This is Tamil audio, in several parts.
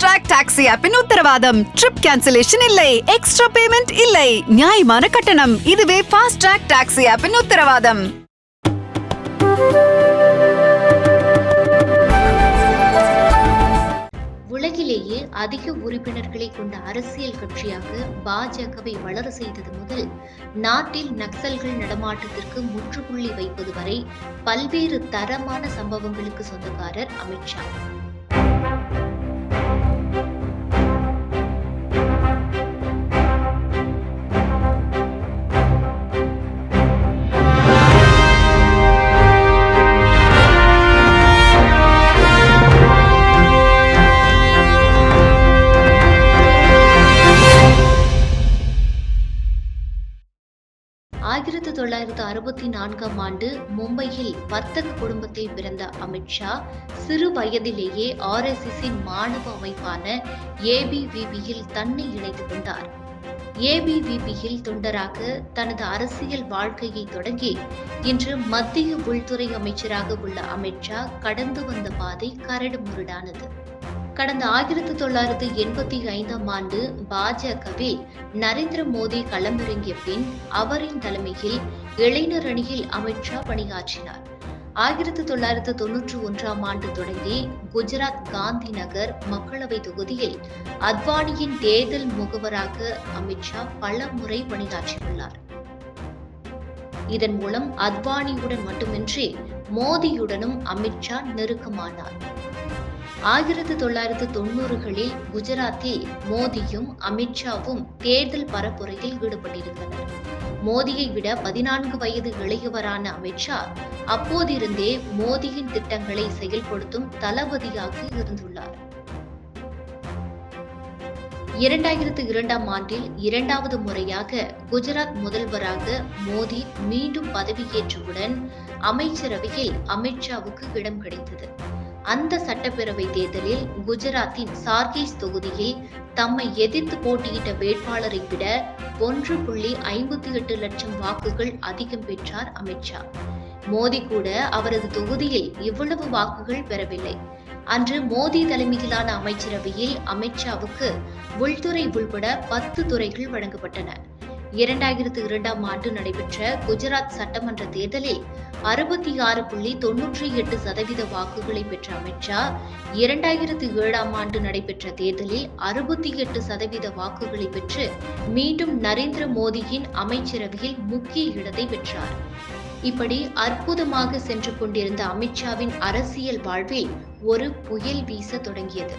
ஃபாஸ்ட் ட்ராக் டாக்ஸி ஆப்பின் உத்தரவாதம். ட்ரிப் கேன்சலேஷன் இல்லை. எக்ஸ்ட்ரா பேமெண்ட் இல்லை. நியாயமான கட்டணம். இதுவே ஃபாஸ்ட் ட்ராக் டாக்ஸி ஆப்பின் உத்தரவாதம். உலகிலேயே அதிக உறுப்பினர்களை கொண்ட அரசியல் கட்சியாக பாஜகவை வளர செய்தது முதல் நாட்டில் நக்சல்கள் நடமாட்டத்திற்கு முற்றுப்புள்ளி வைப்பது வரை பல்வேறு தரமான சம்பவங்களுக்கு சொந்தக்காரர் அமித்ஷா. ஆயிரத்து தொள்ளாயிரத்து அறுபத்தி நான்காம் ஆண்டு மும்பையில் வர்த்தக குடும்பத்தில் பிறந்த அமித்ஷா சிறு வயதிலேயே ஆர்எஸ்எஸின் மாணவ அமைப்பான ஏபிவிபியில் தன்னை இணைத்துக் கொண்டார். ஏபிவிபியில் தொண்டராக தனது அரசியல் வாழ்க்கையை தொடங்கி இன்று மத்திய உள்துறை அமைச்சராக உள்ள அமித்ஷா கடந்து வந்த பாதை கரடு முரடானது. கடந்த ஆயிரத்து தொள்ளாயிரத்து எண்பத்தி ஐந்தாம் ஆண்டு பாஜகவில் நரேந்திர மோடி களமிறங்கிய பின் அவரின் தலைமையில் இளைஞர் அணியில் அமித்ஷா பணியாற்றினார். ஆயிரத்து தொள்ளாயிரத்து தொன்னூற்றி ஒன்றாம் ஆண்டு தொடங்கி குஜராத் காந்தி நகர் மக்களவை தொகுதியில் அத்வானியின் தேர்தல் முகவராக அமித்ஷா பல முறை பணியாற்றியுள்ளார். இதன் மூலம் அத்வானியுடன் மட்டுமின்றி மோடியுடனும் அமித்ஷா நெருக்கமானார். ஆயிரத்து தொள்ளாயிரத்து தொண்ணூறுகளில் குஜராத்தில் மோடியும் அமித்ஷாவும் தேர்தல் பரப்புரையில் ஈடுபட்டிருந்தனர். மோடியை விட பதினான்கு வயது இளையவரான அமித்ஷா அப்போதிருந்தே மோடியின் திட்டங்களை செயல்படுத்தும் தளபதியாக இருந்துள்ளார். இரண்டாயிரத்து இரண்டாம் ஆண்டில் இரண்டாவது முறையாக குஜராத் முதல்வராக மோடி மீண்டும் பதவியேற்றவுடன் அமைச்சரவையில் அமித்ஷாவுக்கு இடம் கிடைத்தது. அந்த சட்டப்பேரவை தேர்தலில் குஜராத்தின் சார்கேஸ் தொகுதியில் தம்மை எதிர்த்து போட்டியிட்ட வேட்பாளரை விட ஒன்று புள்ளி ஐம்பத்தி எட்டு லட்சம் வாக்குகள் அதிகம் பெற்றார் அமித்ஷா மோடி கூட அவரது தொகுதியில் இவ்வளவு வாக்குகள் பெறவில்லை. அன்று மோடி தலைமையிலான அமைச்சரவையில் அமித்ஷாவுக்கு உள்துறை உள்பட பத்து துறைகள் வழங்கப்பட்டன. இரண்டாயிரத்து இரண்டாம் ஆண்டு நடைபெற்ற குஜராத் சட்டமன்ற தேர்தலில் அறுபத்தி ஆறு புள்ளி தொன்னூற்றி எட்டு சதவீத வாக்குகளை பெற்ற அமித்ஷா இரண்டாயிரத்து ஏழாம் ஆண்டு நடைபெற்ற தேர்தலில் அறுபத்தி எட்டு சதவீத வாக்குகளை பெற்று மீண்டும் நரேந்திர மோடியின் அமைச்சரவையில் முக்கிய இடத்தை பெற்றார். இப்படி அற்புதமாக சென்று கொண்டிருந்த அமித்ஷாவின் அரசியல் வாழ்வில் ஒரு புயல் வீச தொடங்கியது.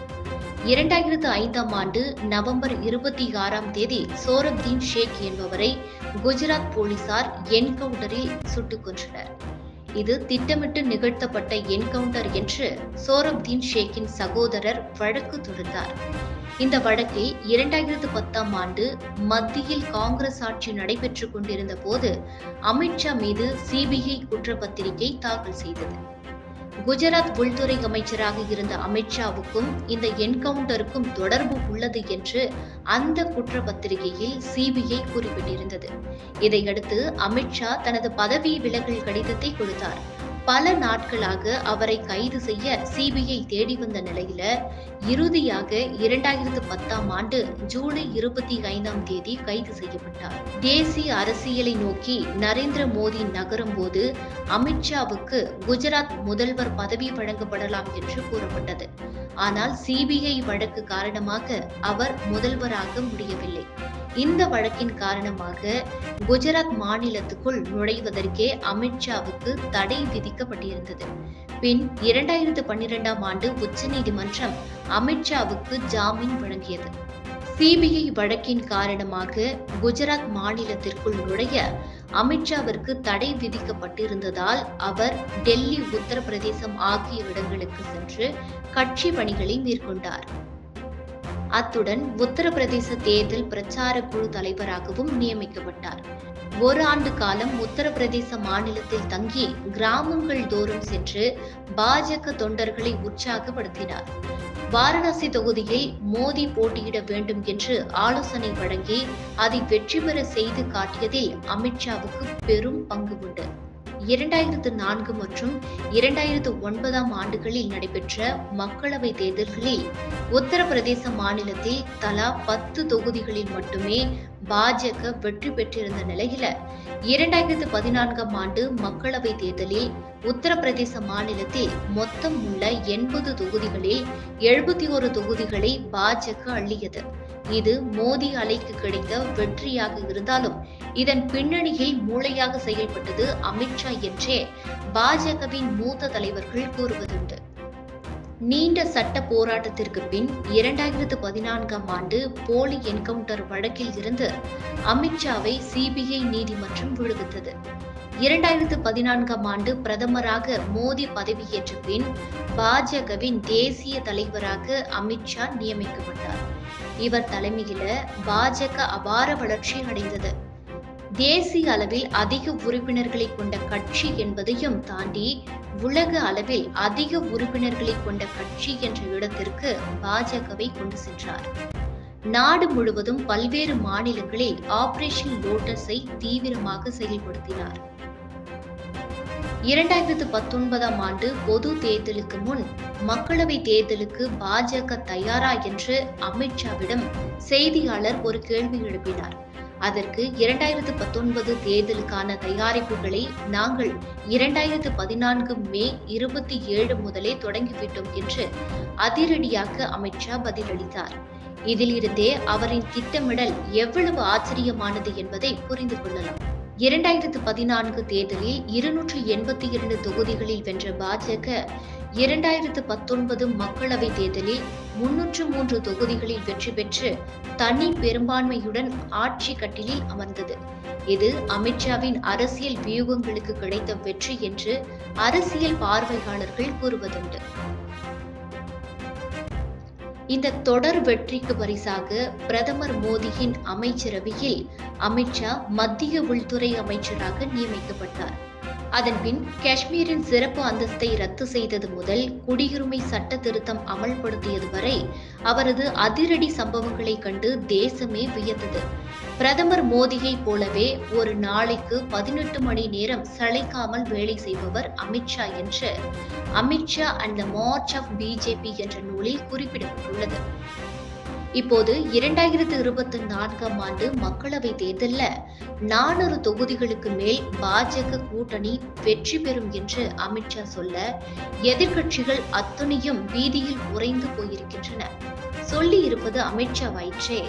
இரண்டாயிரத்து ஐந்தாம் ஆண்டு நவம்பர் இருபத்தி ஆறாம் தேதி சோரப்தீன் ஷேக் என்பவரை குஜராத் போலீசார் என்கவுண்டரில் சுட்டுக் கொன்றனர். இது திட்டமிட்டு நிகழ்த்தப்பட்ட என்கவுண்டர் என்று சோரப்தீன் ஷேக்கின் சகோதரர் வழக்கு தொடுத்தார். இந்த வழக்கை இரண்டாயிரத்து பத்தாம் ஆண்டு மத்தியில் காங்கிரஸ் ஆட்சி நடைபெற்றுக் கொண்டிருந்த போது அமித்ஷா மீது சிபிஐ குற்றப்பத்திரிகை தாக்கல் செய்தது. குஜராத் உள்துறை அமைச்சராக இருந்த அமித்ஷாவுக்கும் இந்த என்கவுண்டருக்கும் தொடர்பு உள்ளது என்று அந்த குற்றப்பத்திரிகையில் சிபிஐ குறிப்பிட்டிருந்தது. இதையடுத்து அமித்ஷா தனது பதவி விலகல் கடிதத்தை கொடுத்தார். பல நாட்களாக அவரை கைது செய்ய சிபிஐ தேடி வந்த நிலையில இறுதியாக இரண்டாயிரத்து பத்தாம் ஆண்டு ஜூலை இருபத்தி ஐந்தாம் தேதி கைது செய்யப்பட்டார். தேசிய அரசியலை நோக்கி நரேந்திர மோடி நகரும் போது அமித்ஷாவுக்கு குஜராத் முதல்வர் பதவி வழங்கப்படலாம் என்று கூறப்பட்டது. ஆனால் சிபிஐ வழக்கு காரணமாக அவர் முதல்வராக முடியவில்லை. இந்த வழக்கின் காரணமாக குஜராத் மாநிலத்துக்குள் நுழைவதற்கே அமித்ஷாவுக்கு தடை விதிக்கப்பட்டிருந்தது. பின் இரண்டாயிரத்து பன்னிரெண்டாம் ஆண்டு உச்சநீதிமன்றம் அமித்ஷாவுக்கு ஜாமீன் வழங்கியது. சிபிஐ வழக்கின் காரணமாக குஜராத் மாநிலத்திற்குள் நுழைய அமித்ஷாவிற்கு தடை விதிக்கப்பட்டிருந்ததால் அவர் டெல்லி உத்தரப்பிரதேசம் ஆகிய இடங்களுக்கு சென்று கட்சி பணிகளை மேற்கொண்டார். அத்துடன் உத்தரப்பிரதேச தேர்தல் பிரச்சார குழு தலைவராகவும் நியமிக்கப்பட்டார். ஒரு ஆண்டு காலம் உத்தரப்பிரதேச மாநிலத்தில் தங்கி கிராமங்கள் தோறும் சென்று பாஜக தொண்டர்களை உற்சாகப்படுத்தினார். வாரணாசி தொகுதியில் மோடி போட்டியிட வேண்டும் என்று ஆலோசனை வழங்கி அதை வெற்றி பெற செய்து காட்டியதில் அமித்ஷாவுக்கு பெரும் பங்கு உண்டு. இரண்டாயிரத்து நான்கு மற்றும் இரண்டாயிரத்து ஒன்பதாம் ஆண்டுகளில் நடைபெற்ற மக்களவை தேர்தல்களில் உத்தரப்பிரதேச மாநிலத்தில் தலா பத்து தொகுதிகளில் மட்டுமே பாஜக வெற்றி பெற்றிருந்த நிலையில இரண்டாயிரத்து பதினான்காம் ஆண்டு மக்களவை தேர்தலில் உத்தரப்பிரதேச மாநிலத்தில் மொத்தம் உள்ள எண்பது தொகுதிகளில் எழுபத்தி ஒரு தொகுதிகளை பாஜக அள்ளியது. இது மோதி அலைக்கு கிடைத்த வெற்றியாக இருந்தாலும் இதன் பின்னணியில் மூளையாக செயல்பட்டது அமித்ஷா என்றே பாஜகவின் மூத்த தலைவர்கள் கூறுவதுண்டு. நீண்ட சட்ட போராட்டத்திற்கு பின் இரண்டாயிரத்து பதினான்காம் ஆண்டு போலி என்கவுண்டர் வழக்கில் இருந்து அமித்ஷாவை சிபிஐ நீதிமன்றம் விடுவித்தது. இரண்டாயிரத்து பதினான்காம் ஆண்டு பிரதமராக மோடி பதவியேற்ற பின் பாஜகவின் தேசிய தலைவராக அமித்ஷா நியமிக்கப்பட்டார். இவர் தலைமையில பாஜக அபார வளர்ச்சி அடைந்தது. தேசிய அளவில் அதிக உறுப்பினர்களை கொண்ட கட்சி என்பதையும் தாண்டி உலக அளவில் அதிக உறுப்பினர்களை கொண்ட கட்சி என்ற இடத்திற்கு பாஜகவை கொண்டு சென்றார். நாடு முழுவதும் பல்வேறு மாநிலங்களில் ஆபரேஷன் லோட்டஸை தீவிரமாக செயல்படுத்தினார். இரண்டாயிரத்து பத்தொன்பதாம் ஆண்டு பொது தேர்தலுக்கு முன் மக்களவை தேர்தலுக்கு பாஜக தயாரா என்று அமித்ஷாவிடம் செய்தியாளர் ஒரு கேள்வி எழுப்பினார். அதற்கு இரண்டாயிரத்து பத்தொன்பது தேர்தலுக்கான தயாரிப்புகளை நாங்கள் இரண்டாயிரத்து பதினான்கு மே இருபத்தி ஏழு முதலே தொடங்கிவிட்டோம் என்று அதிரடியாக அமித்ஷா பதிலளித்தார். இதிலிருந்தே அவரின் திட்டமிடல் எவ்வளவு ஆச்சரியமானது என்பதை புரிந்து கொள்ளலாம். இரண்டாயிரத்து பதினான்கு தேர்தலில் இருநூற்று எண்பத்தி இரண்டு தொகுதிகளில் வென்ற பாஜக இரண்டாயிரத்து பத்தொன்பது மக்களவை தேர்தலில் முன்னூற்று மூன்று தொகுதிகளில் வெற்றி பெற்று தனி பெரும்பான்மையுடன் ஆட்சி கட்டிலில் அமர்ந்தது. இது அமித்ஷாவின் அரசியல் வியூகங்களுக்கு கிடைத்த வெற்றி என்று அரசியல் பார்வையாளர்கள் கூறுவதுண்டு. இந்த தொடர் வெற்றிக்கு பரிசாக பிரதமர் மோடியின் அமைச்சரவையில் அமித்ஷா மத்திய உள்துறை அமைச்சராக நியமிக்கப்பட்டார். அதன்பின் காஷ்மீரின் சிறப்பு அந்தஸ்தை ரத்து செய்தது முதல் குடியுரிமை சட்ட திருத்தம் அமல்படுத்தியது வரை அவரது அதிரடி சம்பவங்களை கண்டு தேசமே வியந்தது பிரதமர் மோடியை போலவே ஒரு நாளைக்கு பதினெட்டு மணி நேரம் சளைக்காமல் வேலை செய்பவர் அமித்ஷா என்று Amit Shah and the March of BJP என்ற நூலில் குறிப்பிடப்பட்டுள்ளது. இப்போது இரண்டாயிரத்து இருபத்தி நான்காம் ஆண்டு மக்களவை தேர்தலில் நானூறு தொகுதிகளுக்கு மேல் பாஜக கூட்டணி வெற்றி பெறும் என்று அமித்ஷா சொல்ல எதிர்க்கட்சிகள் அத்துணையும் வீதியில் உறைந்து போயிருக்கின்றன. சொல்லி இருப்பது அமித்ஷா வயிற்றே.